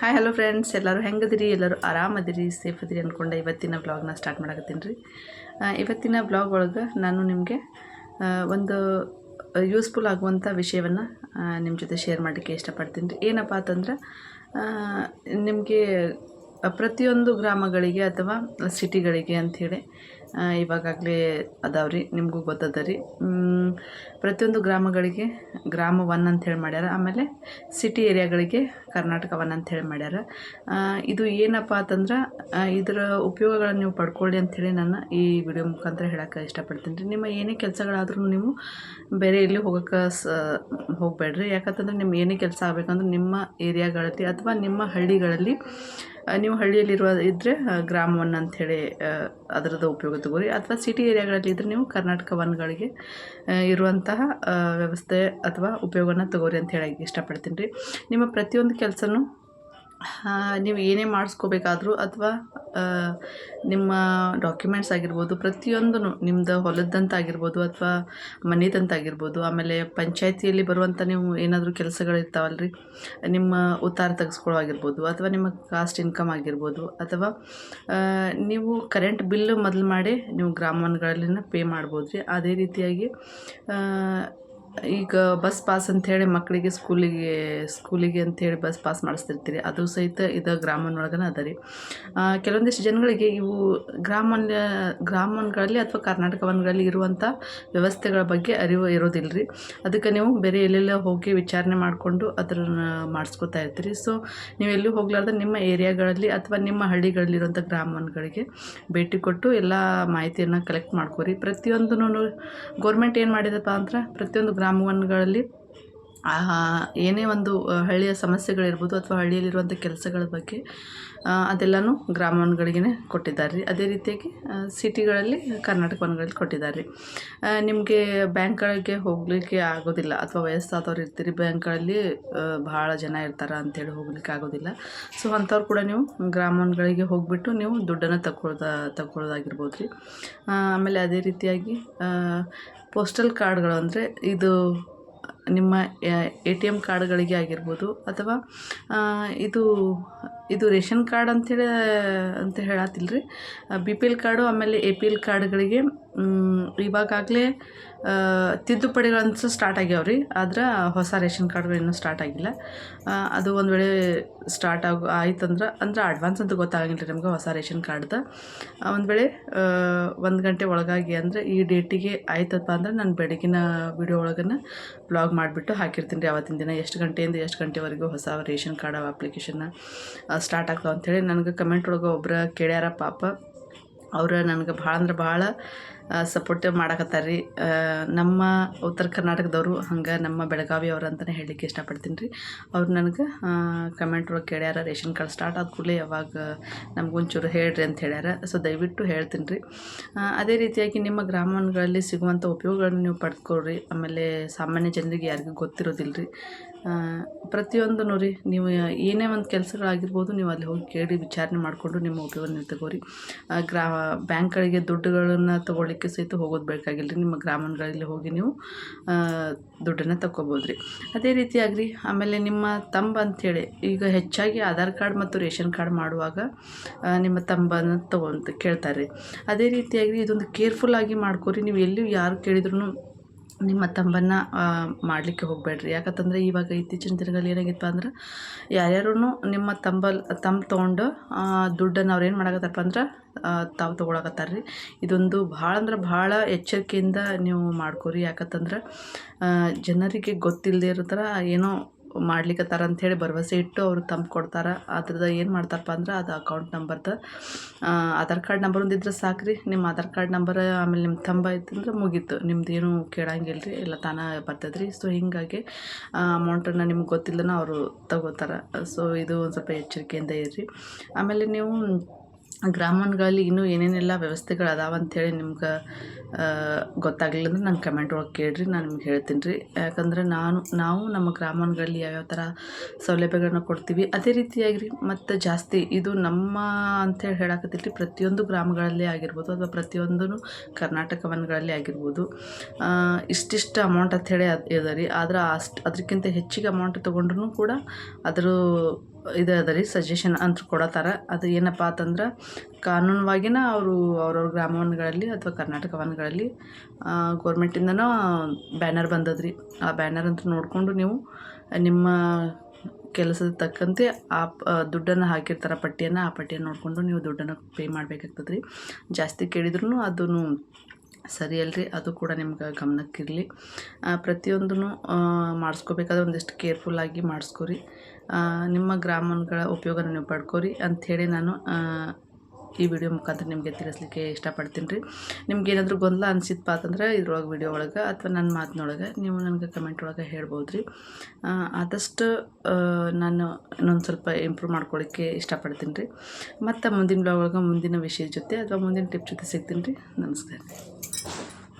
Hi hello friends ಎಲ್ಲರೂ ಹೆಂಗದಿರಿ? ಎಲ್ಲರೂ ಆರಾಮದಿರಿ? Safe ಅದಿರಿ ಅಂದ್ಕೊಂಡು ಇವತ್ತಿನ ಬ್ಲಾಗ್ನ ಸ್ಟಾರ್ಟ್ ಮಾಡಕತ್ತೀನಿ ರೀ. ಇವತ್ತಿನ ಬ್ಲಾಗ್ ಒಳಗೆ ನಾನು ನಿಮಗೆ ಒಂದು ಯೂಸ್ಫುಲ್ ಆಗುವಂಥ ವಿಷಯವನ್ನು ನಿಮ್ಮ ಜೊತೆ ಶೇರ್ ಮಾಡಲಿಕ್ಕೆ ಇಷ್ಟಪಡ್ತೀನಿ ರೀ. ಏನಪ್ಪ ಅಂತಂದ್ರೆ ನಿಮಗೆ ಪ್ರತಿಯೊಂದು ಗ್ರಾಮಗಳಿಗೆ ಅಥವಾ ಸಿಟಿಗಳಿಗೆ ಅಂಥೇಳಿ ಇವಾಗಲೇ ಅದಾವೆ ರೀ ನಿಮಗೂ ಗೊತ್ತದ ರೀ. ಪ್ರತಿಯೊಂದು ಗ್ರಾಮಗಳಿಗೆ ಗ್ರಾಮ ಒನ್ ಅಂಥೇಳಿ ಮಾಡ್ಯಾರ. ಆಮೇಲೆ ಸಿಟಿ ಏರಿಯಾಗಳಿಗೆ ಕರ್ನಾಟಕ ಒನ್ ಅಂಥೇಳಿ ಮಾಡ್ಯಾರ. ಇದು ಏನಪ್ಪ ಅಂತಂದ್ರೆ ಇದರ ಉಪಯೋಗಗಳನ್ನು ನೀವು ಪಡ್ಕೊಳ್ಳಿ ಅಂಥೇಳಿ ನಾನು ಈ ವಿಡಿಯೋ ಮುಖಾಂತರ ಹೇಳೋಕ್ಕೆ ಇಷ್ಟಪಡ್ತೀನಿ ರೀ. ನಿಮ್ಮ ಏನೇ ಕೆಲಸಗಳಾದ್ರೂ ನೀವು ಬೇರೆ ಎಲ್ಲಿ ಹೋಗೋಕ್ಕೆ ಸ, ಹೋಗಬೇಡ್ರಿ. ಯಾಕಂತಂದ್ರೆ ನಿಮ್ಮ ಏನೇ ಕೆಲಸ ಆಗಬೇಕಂದ್ರೆ ನಿಮ್ಮ ಏರಿಯಾಗಳಲ್ಲಿ ಅಥವಾ ನಿಮ್ಮ ಹಳ್ಳಿಗಳಲ್ಲಿ ನೀವು ಹಳ್ಳಿಯಲ್ಲಿರುವ ಇದ್ದರೆ ಗ್ರಾಮ ಒನ್ ಅಂಥೇಳಿ ಅದರದ್ದು ಉಪಯೋಗ ತಗೋರಿ. ಅಥವಾ ಸಿಟಿ ಏರಿಯಾಗಳಲ್ಲಿ ಇದ್ದರೆ ನೀವು ಕರ್ನಾಟಕ ಒನ್ಗಳಿಗೆ ಇರುವಂತಹ ವ್ಯವಸ್ಥೆ ಅಥವಾ ಉಪಯೋಗನ ತಗೋರಿ ಅಂತ ಹೇಳಕ್ಕೆ ಇಷ್ಟಪಡ್ತೀನಿ ರೀ. ನಿಮ್ಮ ಪ್ರತಿಯೊಂದು ಕೆಲಸನೂ ನೀವು ಏನೇ ಮಾಡಿಸ್ಕೋಬೇಕಾದ್ರೂ ಅಥವಾ ನಿಮ್ಮ ಡಾಕ್ಯುಮೆಂಟ್ಸ್ ಆಗಿರ್ಬೋದು ಪ್ರತಿಯೊಂದೂ ನಿಮ್ಮದು ಹೊಲದ್ದಂತ ಆಗಿರ್ಬೋದು ಅಥವಾ ಮನೆದಂತಾಗಿರ್ಬೋದು ಆಮೇಲೆ ಪಂಚಾಯತಿಯಲ್ಲಿ ಬರುವಂಥ ನೀವು ಏನಾದರೂ ಕೆಲಸಗಳಿರ್ತಾವಲ್ಲ ರೀ ನಿಮ್ಮ ಉತ್ತಾರ ತೆಗೆಸ್ಕೊಳ್ಳೋ ಆಗಿರ್ಬೋದು ಅಥವಾ ನಿಮ್ಮ ಕಾಸ್ಟ್ ಇನ್ಕಮ್ ಆಗಿರ್ಬೋದು ಅಥವಾ ನೀವು ಕರೆಂಟ್ ಬಿಲ್ಲು ಮೊದಲು ಮಾಡಿ ನೀವು ಗ್ರಾಮಗಳಲ್ಲಿನ ಪೇ ಮಾಡ್ಬೋದು ರೀ ಅದೇ ರೀತಿಯಾಗಿ ಈಗ ಬಸ್ ಪಾಸ್ ಅಂಥೇಳಿ ಮಕ್ಕಳಿಗೆ ಸ್ಕೂಲಿಗೆ ಸ್ಕೂಲಿಗೆ ಅಂಥೇಳಿ ಬಸ್ ಪಾಸ್ ಮಾಡಿಸ್ತಿರ್ತೀರಿ. ಅದು ಸಹಿತ ಇದು ಗ್ರಾಮನೊಳಗನ ಅದ ರೀ. ಕೆಲವೊಂದಿಷ್ಟು ಜನಗಳಿಗೆ ಇವು ಗ್ರಾಮನ್ ಗ್ರಾಮಗಳಲ್ಲಿ ಅಥವಾ ಕರ್ನಾಟಕ ವನಗಳಲ್ಲಿ ಇರುವಂಥ ವ್ಯವಸ್ಥೆಗಳ ಬಗ್ಗೆ ಅರಿವು ಇರೋದಿಲ್ಲ ರೀ ಅದಕ್ಕೆ ನೀವು ಬೇರೆ ಎಲ್ಲೆಲ್ಲ ಹೋಗಿ ವಿಚಾರಣೆ ಮಾಡಿಕೊಂಡು ಅದನ್ನು ಮಾಡಿಸ್ಕೊತಾ ಇರ್ತೀರಿ. ಸೊ ನೀವು ಎಲ್ಲೂ ಹೋಗ್ಲಾರ್ದೆ ನಿಮ್ಮ ಏರಿಯಾಗಳಲ್ಲಿ ಅಥವಾ ನಿಮ್ಮ ಹಳ್ಳಿಗಳಲ್ಲಿರುವಂಥ ಗ್ರಾಮಗಳಿಗೆ ಭೇಟಿ ಕೊಟ್ಟು ಎಲ್ಲ ಮಾಹಿತಿಯನ್ನು ಕಲೆಕ್ಟ್ ಮಾಡ್ಕೋರಿ. ಪ್ರತಿಯೊಂದು ಗೌರ್ಮೆಂಟ್ ಏನು ಮಾಡಿದಪ್ಪ ಅಂದ್ರೆ ಪ್ರತಿಯೊಂದು ಗ್ರಾಮವನ್ಗಳಲ್ಲಿ ಆ, ಏನೇ ಒಂದು ಹಳ್ಳಿಯ ಸಮಸ್ಯೆಗಳಿರ್ಬೋದು ಅಥವಾ ಹಳ್ಳಿಯಲ್ಲಿರುವಂಥ ಕೆಲಸಗಳ ಬಗ್ಗೆ ಅದೆಲ್ಲನೂ ಗ್ರಾಮವನ್ಗಳಿಗೇ ಕೊಟ್ಟಿದ್ದಾರೆ ರೀ. ಅದೇ ರೀತಿಯಾಗಿ ಸಿಟಿಗಳಲ್ಲಿ, ಕರ್ನಾಟಕ ವನಗಳಲ್ಲಿ ಕೊಟ್ಟಿದ್ದಾರೆ ರೀ. ನಿಮಗೆ ಬ್ಯಾಂಕ್ಗಳಿಗೆ ಹೋಗಲಿಕ್ಕೆ ಆಗೋದಿಲ್ಲ ಅಥವಾ ವಯಸ್ಸಾದವ್ರು ಇರ್ತೀರಿ, ಬ್ಯಾಂಕ್ಗಳಲ್ಲಿ ಭಾಳ ಜನ ಇರ್ತಾರೆ ಅಂಥೇಳಿ ಹೋಗ್ಲಿಕ್ಕೆ ಆಗೋದಿಲ್ಲ. ಸೊ, ಅಂಥವ್ರು ಕೂಡ ನೀವು ಗ್ರಾಮಗಳಿಗೆ ಹೋಗಿಬಿಟ್ಟು ನೀವು ದುಡ್ಡನ್ನು ತಗೊಳ್ದ ತಗೊಳ್ಳೋದಾಗಿರ್ಬೋದು ರೀ. ಆಮೇಲೆ ಅದೇ ರೀತಿಯಾಗಿ ಪೋಸ್ಟಲ್ ಕಾರ್ಡ್ಗಳು ಅಂದರೆ ಇದು ನಿಮ್ಮ ಎ ಟಿ ಎಂ ಕಾರ್ಡ್ಗಳಿಗೆ ಆಗಿರ್ಬೋದು ಅಥವಾ ಇದು ಇದು ರೇಷನ್ ಕಾರ್ಡ್ ಅಂತೇಳಿ ಅಂತ ಹೇಳತ್ತಿಲ್ಲ ರೀ ಬಿ ಪಿ ಎಲ್ ಕಾರ್ಡು, ಆಮೇಲೆ ಎ ಪಿ ಎಲ್ ಕಾರ್ಡ್ಗಳಿಗೆ ಇವಾಗಲೇ ತಿದ್ದುಪಡಿಗಳಂತೂ ಸ್ಟಾರ್ಟ್ ಆಗ್ಯಾವ ರೀ ಆದ್ರೆ ಹೊಸ ರೇಷನ್ ಕಾರ್ಡ್ಗಳು ಇನ್ನೂ ಸ್ಟಾರ್ಟ್ ಆಗಿಲ್ಲ. ಅದು ಒಂದು ವೇಳೆ ಸ್ಟಾರ್ಟ್ ಆಗ, ಆಯ್ತಂದ್ರೆ, ಅಂದ್ರೆ ಅಡ್ವಾನ್ಸ್ ಅಂತೂ ಗೊತ್ತಾಗಂಗಿಲ್ಲ ರೀ ನಮ್ಗೆ ಹೊಸ ರೇಷನ್ ಕಾರ್ಡ್ದು. ಒಂದು ವೇಳೆ ಒಂದು ಗಂಟೆ ಒಳಗಾಗಿ ಅಂದರೆ ಈ ಡೇಟಿಗೆ ಆಯ್ತಪ್ಪ ಅಂದ್ರೆ ನಾನು ಬೆಳಗಿನ ವಿಡಿಯೋ ಒಳಗನ ಬ್ಲಾಗ್ ಮಾಡಿಬಿಟ್ಟು ಹಾಕಿರ್ತೀನಿ ರೀ. ಅವತ್ತಿನ ದಿನ ಎಷ್ಟು ಗಂಟೆಯಿಂದ ಎಷ್ಟು ಗಂಟೆವರೆಗೂ ಹೊಸ ರೇಷನ್ ಕಾರ್ಡ್ ಅಪ್ಲಿಕೇಶನ್ನ ಸ್ಟಾರ್ಟ್ ಆಗ್ತಾವೆ ಅಂಥೇಳಿ ನನಗೆ ಕಮೆಂಟ್ ಒಳಗೆ ಒಬ್ರು ಕೇಳ್ಯಾರ ಪಾಪ. ಅವರು ನನಗೆ ಭಾಳ ಅಂದ್ರೆ ಭಾಳ ಸಪೋರ್ಟಿವ್ ಮಾಡಕತ್ತಾರೆ ರೀ ನಮ್ಮ ಉತ್ತರ ಕರ್ನಾಟಕದವರು ಹಂಗೆ ನಮ್ಮ ಬೆಳಗಾವಿ ಅವ್ರು ಅಂತಲೇ ಹೇಳಲಿಕ್ಕೆ ಇಷ್ಟಪಡ್ತೀನಿ ರೀ ಅವ್ರು ನನಗೆ ಕಮೆಂಟ್ ಒಳಗೆ ಕೇಳ್ಯಾರ, ರೇಷನ್ ಕಾರ್ಡ್ ಸ್ಟಾರ್ಟ್ ಆದ ಕೂಡಲೇ ಯಾವಾಗ ನಮ್ಗೊಂಚೂರು ಹೇಳ್ರಿ ಅಂತ ಹೇಳ್ಯಾರ. ಸೊ ದಯವಿಟ್ಟು ಹೇಳ್ತೀನಿ ರೀ ಅದೇ ರೀತಿಯಾಗಿ ನಿಮ್ಮ ಗ್ರಾಮಗಳಲ್ಲಿ ಸಿಗುವಂಥ ಉಪಯೋಗಗಳನ್ನ ನೀವು ಪಡ್ಕೊಳ್ರಿ. ಆಮೇಲೆ ಸಾಮಾನ್ಯ ಜನರಿಗೆ ಯಾರಿಗೂ ಗೊತ್ತಿರೋದಿಲ್ಲ ರೀ ಪ್ರತಿಯೊಂದು ರೀ ನೀವು ಏನೇ ಒಂದು ಕೆಲಸಗಳಾಗಿರ್ಬೋದು ನೀವು ಅಲ್ಲಿ ಹೋಗಿ ಕೇಳಿ ವಿಚಾರಣೆ ಮಾಡಿಕೊಂಡು ನಿಮ್ಮ ಉಪಯೋಗ ನೀವು ತಗೋರಿ ಗ್ರಾ, ಬ್ಯಾಂಕ್ಗಳಿಗೆ ದುಡ್ಡುಗಳನ್ನು ತೊಗೊಳ್ಳಿಕ್ಕೆ ಸಹಿತ ಹೋಗೋದು ಬೇಕಾಗಿಲ್ಲ ರೀ ನಿಮ್ಮ ಗ್ರಾಮಗಳಲ್ಲಿ ಹೋಗಿ ನೀವು ದುಡ್ಡನ್ನು ತಗೋಬೋದು ರೀ ಅದೇ ರೀತಿಯಾಗಿ ರೀ ಆಮೇಲೆ ನಿಮ್ಮ ತಂಬ ಅಂಥೇಳಿ ಈಗ ಹೆಚ್ಚಾಗಿ ಆಧಾರ್ ಕಾರ್ಡ್ ಮತ್ತು ರೇಷನ್ ಕಾರ್ಡ್ ಮಾಡುವಾಗ ನಿಮ್ಮ ತಂಬನ್ನು ತಗೊಂತ ಕೇಳ್ತಾರೆ ಅದೇ ರೀತಿಯಾಗಿ ಇದೊಂದು ಕೇರ್ಫುಲ್ಲಾಗಿ ಮಾಡ್ಕೊರಿ. ನೀವು ಎಲ್ಲಿ ಯಾರು ಕೇಳಿದ್ರು ನಿಮ್ಮ ತಂಬನ್ನು ಮಾಡಲಿಕ್ಕೆ ಹೋಗಬೇಡ್ರಿ. ಯಾಕಂತಂದರೆ ಇವಾಗ ಇತ್ತೀಚಿನ ದಿನಗಳಲ್ಲಿ ಏನಾಗಿತ್ತು ಅಂದ್ರೆ ಯಾರ್ಯಾರು ನಿಮ್ಮ ತಂಬಲ್ ತಂಬ್ ತೊಗೊಂಡು ದುಡ್ಡನ್ನು ಅವ್ರು ಏನು ಮಾಡಕತ್ತಪ್ಪ ಅಂದ್ರೆ ತಾವು ತೊಗೊಳಕತ್ತಾರ ರೀ ಇದೊಂದು ಭಾಳ ಅಂದ್ರೆ ಭಾಳ ಎಚ್ಚರಿಕೆಯಿಂದ ನೀವು ಮಾಡ್ಕೊರಿ. ಯಾಕಂತಂದ್ರೆ ಜನರಿಗೆ ಗೊತ್ತಿಲ್ಲದೆ ಇರೋ ಥರ ಏನೋ ಮಾಡ್ಲಿಕ್ಕತ್ತಾರ ಅಂಥೇಳಿ ಭರವಸೆ ಇಟ್ಟು ಅವರು ತಂದು ಕೊಡ್ತಾರೆ. ಅದ್ರದ್ದು ಏನು ಮಾಡ್ತಾರಪ್ಪ ಅಂದ್ರೆ ಅದು ಅಕೌಂಟ್ ನಂಬರ್ದು ಆಧಾರ್ ಕಾರ್ಡ್ ನಂಬರ್ ಒಂದಿದ್ರೆ ಸಾಕು ರೀ ನಿಮ್ಮ ಆಧಾರ್ ಕಾರ್ಡ್ ನಂಬರ್ ಆಮೇಲೆ ನಿಮ್ಮ ತಂಬ ಐತಂದ್ರೆ ಮುಗೀತು. ನಿಮ್ದು ಏನೂ ಕೇಳಂಗಿಲ್ಲ ರೀ ಎಲ್ಲ ತಾನೇ ಬರ್ತದೆ ರೀ ಸೊ ಹೀಗಾಗಿ ಅಮೌಂಟನ್ನು ನಿಮ್ಗೆ ಗೊತ್ತಿಲ್ಲನ ಅವರು ತಗೋತಾರೆ. ಸೊ ಇದು ಒಂದು ಸ್ವಲ್ಪ ಎಚ್ಚರಿಕೆಯಿಂದ ಇರ್ರಿ. ಆಮೇಲೆ ನೀವು ಗ್ರಾಮಗಳಲ್ಲಿ ಇನ್ನೂ ಏನೇನೆಲ್ಲ ವ್ಯವಸ್ಥೆಗಳು ಅದಾವ ಅಂಥೇಳಿ ನಿಮ್ಗೆ ಗೊತ್ತಾಗಲಿಲ್ಲ ಅಂದ್ರೆ ನಂಗೆ ಕಮೆಂಟ್ ಒಳಗೆ ಕೇಳಿರಿ, ನಾನು ನಿಮ್ಗೆ ಹೇಳ್ತೀನಿ ರೀ. ಯಾಕಂದ್ರೆ ನಾನು, ನಾವು ನಮ್ಮ ಗ್ರಾಮಗಳಲ್ಲಿ ಯಾವ್ಯಾವ ಥರ ಸೌಲಭ್ಯಗಳನ್ನ ಕೊಡ್ತೀವಿ, ಅದೇ ರೀತಿಯಾಗಿ ರೀ, ಮತ್ತು ಜಾಸ್ತಿ ಇದು ನಮ್ಮ ಅಂಥೇಳಿ ಹೇಳಕತ್ತಿಲ್ಲ ರೀ ಪ್ರತಿಯೊಂದು ಗ್ರಾಮಗಳಲ್ಲಿ ಆಗಿರ್ಬೋದು ಅಥವಾ ಪ್ರತಿಯೊಂದೂ ಕರ್ನಾಟಕ ವನಗಳಲ್ಲಿ ಆಗಿರ್ಬೋದು. ಇಷ್ಟಿಷ್ಟು ಅಮೌಂಟ್ ಅಂಥೇಳಿ ಅದು ಇದೆ ರೀ. ಆದ್ರೆ ಅಷ್ಟು ಅದಕ್ಕಿಂತ ಹೆಚ್ಚಿಗೆ ಅಮೌಂಟ್ ತೊಗೊಂಡ್ರೂ ಕೂಡ ಅದ್ರ ಇದು ಅದ ರೀ ಸಜೆಷನ್ ಅಂತ ಕೊಡತ್ತಾರ. ಅದು ಏನಪ್ಪ ಅಂತಂದ್ರೆ, ಕಾನೂನುವಾಗಿನ ಅವರು ಅವ್ರವ್ರ ಗ್ರಾಮವನ್ಗಳಲ್ಲಿ ಅಥವಾ ಕರ್ನಾಟಕ ವನ್ಗಳಲ್ಲಿ ಗೌರ್ಮೆಂಟಿಂದನೂ ಬ್ಯಾನರ್ ಬಂದದ್ರಿ. ಆ ಬ್ಯಾನರ್ ಅಂತ ನೋಡಿಕೊಂಡು ನೀವು ನಿಮ್ಮ ಕೆಲಸದ ತಕ್ಕಂತೆ ಆ ದುಡ್ಡನ್ನು ಹಾಕಿರ್ತಾರೆ ಪಟ್ಟಿಯನ್ನು, ಆ ಪಟ್ಟಿಯನ್ನು ನೋಡಿಕೊಂಡು ನೀವು ದುಡ್ಡನ್ನು ಪೇ ಮಾಡಬೇಕಾಗ್ತದೆ ರೀ ಜಾಸ್ತಿ ಕೇಳಿದ್ರೂ ಅದನ್ನು ಸರಿ ಅಲ್ರಿ ಅದು ಕೂಡ ನಿಮ್ಗೆ ಗಮನಕ್ಕಿರಲಿ. ಪ್ರತಿಯೊಂದೂ ಮಾಡಿಸ್ಕೋಬೇಕಾದ್ರೆ ಒಂದಿಷ್ಟು ಕೇರ್ಫುಲ್ಲಾಗಿ ಮಾಡಿಸ್ಕೊರಿ. ನಿಮ್ಮ ಗ್ರಾಮಗಳ ಉಪಯೋಗನ ನೀವು ಪಡ್ಕೋರಿ ಅಂಥೇಳಿ ನಾನು ಈ ವಿಡಿಯೋ ಮುಖಾಂತರ ನಿಮಗೆ ತಿಳಿಸ್ಲಿಕ್ಕೆ ಇಷ್ಟಪಡ್ತೀನಿ ರೀ. ನಿಮ್ಗೆ ಏನಾದರೂ ಗೊಂದಲ ಅನಿಸಿದ್ಪ ಅಂತಂದ್ರೆ ಇದ್ರೊಳಗೆ ವಿಡಿಯೋ ಒಳಗೆ ಅಥವಾ ನನ್ನ ಮಾತಿನೊಳಗೆ ನೀವು ನನಗೆ ಕಮೆಂಟ್ ಒಳಗೆ ಹೇಳ್ಬೋದು ರೀ ಆದಷ್ಟು ನಾನು ಇನ್ನೊಂದು ಸ್ವಲ್ಪ ಇಂಪ್ರೂವ್ ಮಾಡ್ಕೊಳ್ಳಿಕ್ಕೆ ಇಷ್ಟಪಡ್ತೀನಿ ರೀ. ಮತ್ತು ಮುಂದಿನ ಬ್ಲಾಗ್ ಒಳಗೆ ಮುಂದಿನ ವಿಷಯದ ಜೊತೆ ಅಥವಾ ಮುಂದಿನ ಟಿಪ್ ಜೊತೆ ಸಿಗ್ತೀನಿ ರೀ. ನಮಸ್ಕಾರ